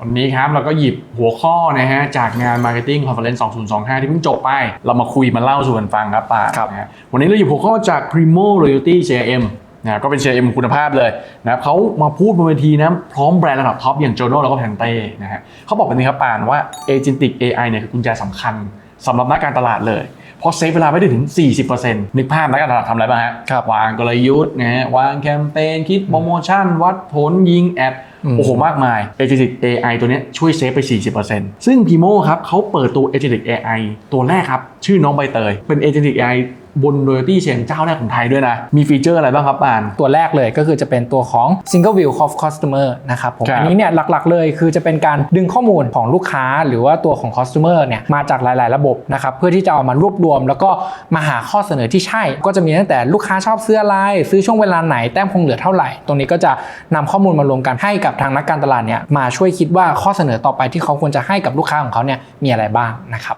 วันนี้ครับเราก็หยิบหัวข้อนะฮะจากงาน Marketing Conference 2025 ที่เพิ่งจบไป เรามาคุยมาเล่าสู่กันฟังครับป่าครับนะฮะวันนี้เราหยิบหัวข้อจาก Primo Loyalty CRM นะก็เป็น CRM คุณภาพเลยนะครับเขามาพูดบนเวทีนะพร้อมแบรนด์ระดับท็อปอย่าง Jono แล้วก็ Pante นะฮะเขาบอกแบบนี้ครับป่านว่า Agentic AI เนี่ยคือกุญแจสำคัญสำหรับนักการตลาดเลยเพราะเซฟเวลาไปได้ถึง 40%นึกภาพนักการตลาดทำอะไรบ้างฮะครับวางกลยุทธ์นะฮะวางแคมเปญคิดโปรโมชั่น วัดผลยิงแอดอืม โอ้โหมากมาย Agentic AI ตัวเนี้ยช่วยเซฟไป 40%ซึ่ง Pimo ครับเขาเปิดตัว Agentic AI ตัวแรกครับ ชื่อน้องใบเตย เป็น Agentic AI บน Loyalty Chain เจ้าแรกของไทยด้วยนะ มีฟีเจอร์อะไรบ้างครับปาน ตัวแรกเลยก็คือจะเป็นตัวของ Single View of Customer นะครับผมครับอันนี้เนี่ยหลักๆเลยคือจะเป็นการดึงข้อมูลของลูกค้าหรือว่าตัวของ Customer เนี่ยมาจากหลายๆ ระบบนะครับ เพื่อที่จะเอามารวบรวม แล้วก็มาหาข้อเสนอที่ใช่ ก็จะมีตั้งแต่ลูกค้าชอบซื้ออะไร ซื้อช่วงเวลาไหน แต้มคงเหลือเท่าไหร่ ตรงนี้ก็จะนำข้อมูลมารวมกันให้กับทางนักการตลาดเนี่ยมาช่วยคิดว่าข้อเสนอต่อไปที่เขาควรจะให้กับลูกค้าของเขาเนี่ยมีอะไรบ้างนะครับ